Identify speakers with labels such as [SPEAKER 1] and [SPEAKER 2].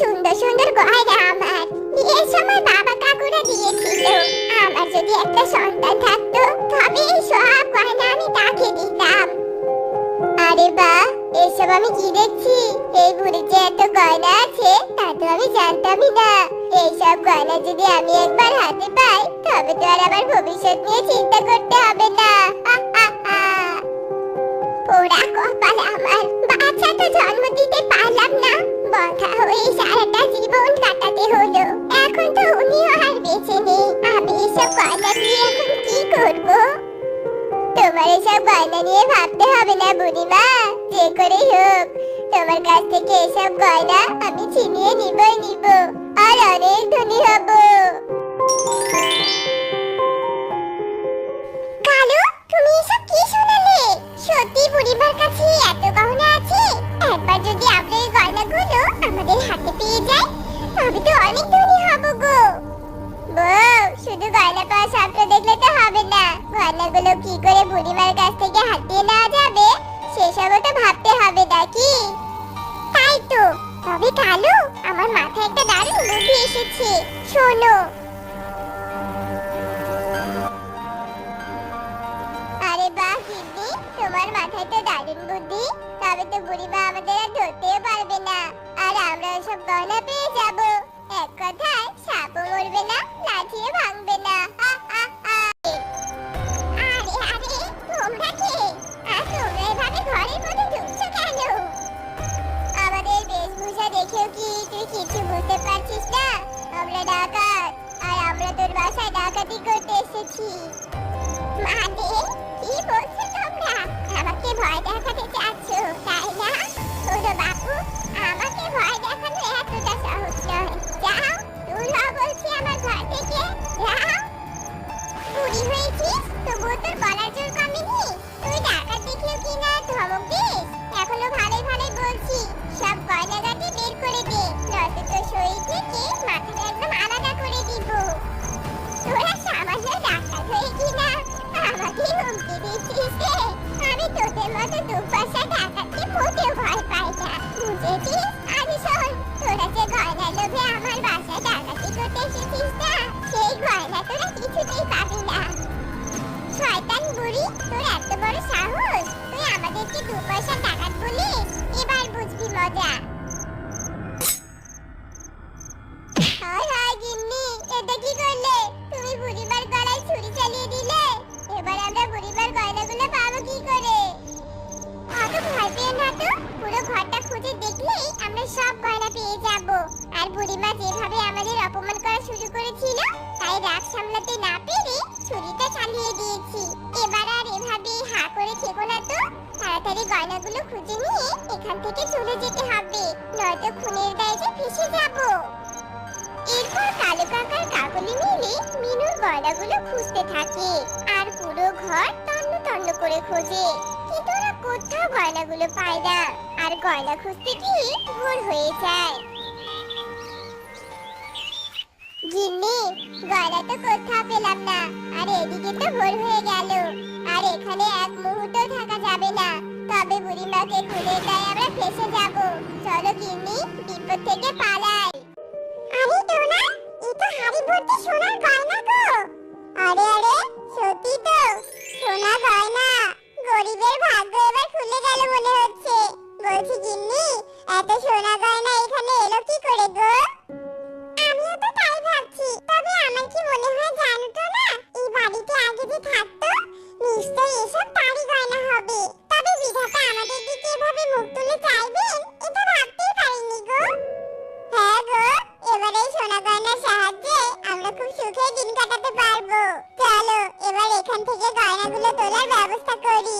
[SPEAKER 1] সুন্দর সুন্দর গয়না আমার। বিয়ের সময় বাবা কাকুরা দিয়েছিল। আমার যদি একটা সন্তান থাকতো, তবে এই সব গয়না আমি তাকে দিতাম। আরে বা, এসব আমি কি দেখছি? এই বুড়ির যে এত গয়না আছে, তা তো আমি জানতামই না। এইসব গয়না যদি আমি একবার হাতে পাই, তবে তো আর আমার ভবিষ্যৎ নিয়ে চিন্তা করতে হবে না। পোড়া কপাল আমার। বাচ্চাটা জন্ম দিতে পারলাম না। সারাটা জীবন কাটাতে হলো। এখন তো উনিও আর বেঁচে নেই। আমি এসব গয়না দিয়ে এখন কি করব? তোমার এসব গয়না নিয়ে ভাবতে হবে না, বুড়িমা। যে করে হোক, তোমার কাছ থেকে এসব গয়না আমি ছিনিয়ে নিবই নিব গয়নাগুলো কি করে বুড়িমার কাছ থেকে হাতিয়ে নেওয়া যাবে? সেসবও তো ভাবতে হবে নাকি? তাই তো। তবে কালু, আমার মাথায় একটা দারুণ বুদ্ধি এসেছে। শোনো। আরে বাহ, গিন্নি, তোমার মাথায় তো দারুণ বুদ্ধি। তবে তো বুড়িমা আমাদের আর ধরতেও পারবে না। আর আমরা সব গয়না পেয়ে যাব। এক কথায়, সাপও মরবে না, লাঠিও কিছু বুঝতে পারছিস না? আমরা ডাকাত। আর আমরা তোর বাসায় ডাকাতি করতে এসেছি। মানে? তোদের মতো দুপাশা ডাকাতকে মোটে ভয় পাই না। বুঝেছিস? আমি শোন, তোরা যে গয়না লোভে আমার বাসায় ডাকাতি করতে এসেছিস না, সেই গয়না তোরা কিছুতেই পাবি না। শয়তান বুড়ি, তোর এত বড় সাহস? তুই আমাদেরকে দুপাশা ডাকাত বলিস? এবার বুঝবি মজা। ছুরিটা চালিয়ে দিয়েছি। এবার আর এভাবে হা করে থেকো না তো। তাড়াতাড়ি গয়নাগুলো খুঁজে নিয়ে এখান থেকে চলে যেতে হবে। নয়তো খুনের দায়ে যে ফেসে যাব। এরপর কালো কাকার কাকলি মিলে মিনুর গয়নাগুলো খুঁজতে থাকে। আর পুরো ঘর তন্ন তন্ন করে খোঁজে। কিন্তু ওরা কোথাও গয়নাগুলো পায় না। আর গয়না খুঁজতে গিয়ে ভোর হয়ে যায়। গিন্নি এদিকে তো ভোর হয়ে গেল। আর এখানে এক মুহূর্ত থাকা যাবে না। তবে বুড়িমাকে খুলে দেয় আমরা ফেসে যাব। চলো গিন্নি, বিপদ থেকে পালাই। আরে টোনা তো হাড়ি ভর্তি সোনার গয়না গো। আরে আরে, সত্যি তো, সোনা গয়না। গরিবের ভাগ্য এবার খুলে গেল মনে হচ্ছে। বলছি গিন্নি, এত সোনা গয়না এখানে এলো কি করে গো? এসব তারই গয়না হবে। তবে বিধাতা আমাদের দিকে এভাবে মুখ তুলে চাইবেন? এটা ভাবতেই পারিনি গো। হ্যাঁ গো, এবার এই সোনা গয়নার সাহায্যে আমরা খুব সুখে দিন কাটাতে পারব। চলো, এবার এখান থেকে গয়নাগুলো তোলার ব্যবস্থা করি।